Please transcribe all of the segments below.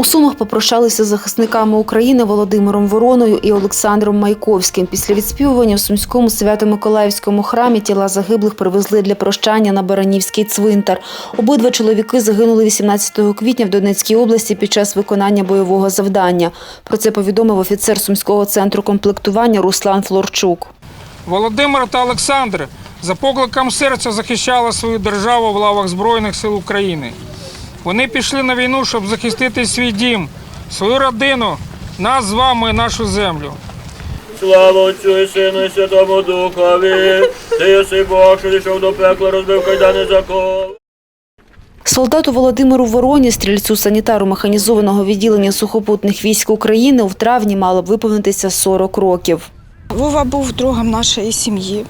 У Сумах попрощалися захисниками України Володимиром Вороною і Олександром Майковським. Після відспівування в Сумському Свято-Миколаївському храмі тіла загиблих привезли для прощання на Баранівський цвинтар. Обидва чоловіки загинули 18 квітня в Донецькій області під час виконання бойового завдання. Про це повідомив офіцер Сумського центру комплектування Руслан Флорчук. Володимир та Олександр за покликом серця захищали свою державу в лавах Збройних сил України. Вони пішли на війну, щоб захистити свій дім, свою родину, нас з вами нашу землю. Слава Отцю і Сину і Святому Духові, ти єси Бог, що дійшов до пекла, розбив кайдани закон. Солдату Володимиру Вороні, стрільцю санітару механізованого відділення сухопутних військ України, в травні мало б виповнитися 40 років. Вова був другом нашої сім'ї.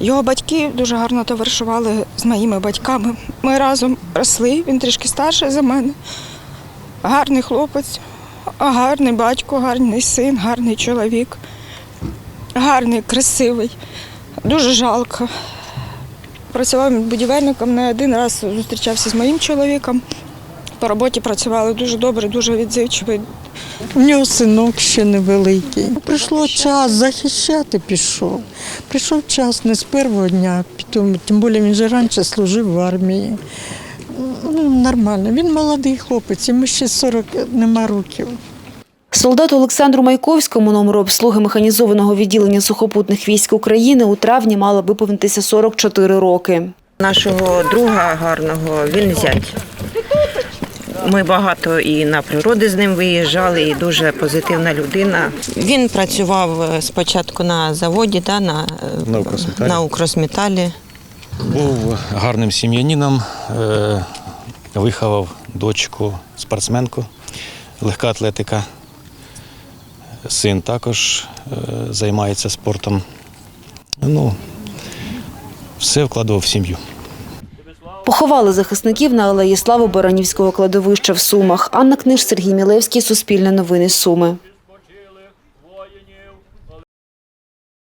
Його батьки дуже гарно товаришували з моїми батьками. Ми разом росли, він трішки старший за мене. Гарний хлопець, гарний батько, гарний син, гарний чоловік, гарний, красивий. Дуже жалко. Працював будівельником, не один раз зустрічався з моїм чоловіком. По роботі працювали дуже добре, дуже відзивчивий, У нього синок ще невеликий. Прийшло час захищати пішов. Прийшов час не з першого дня, потім, тим більше він же раніше служив в армії. Ну, нормально. Він молодий хлопець, йому ще 40 нема років. Солдату Олександру Майковському, номеру обслуги механізованого відділення сухопутних військ України, у травні мало виповнитися 44 роки. Нашого друга гарного він зять. Ми багато і на природи з ним виїжджали, і дуже позитивна людина. Він працював е, спочатку на заводі, да, на, е, На «Укросметалі». на «Укросметалі». Був гарним сім'янином, е, виховав дочку спортсменку, легка атлетика. Син також займається спортом. Ну, все вкладував в сім'ю. Поховали захисників на алеї Слави Баранівського кладовища в Сумах. Анна Книж, Сергій Мілевський, Суспільне новини Суми.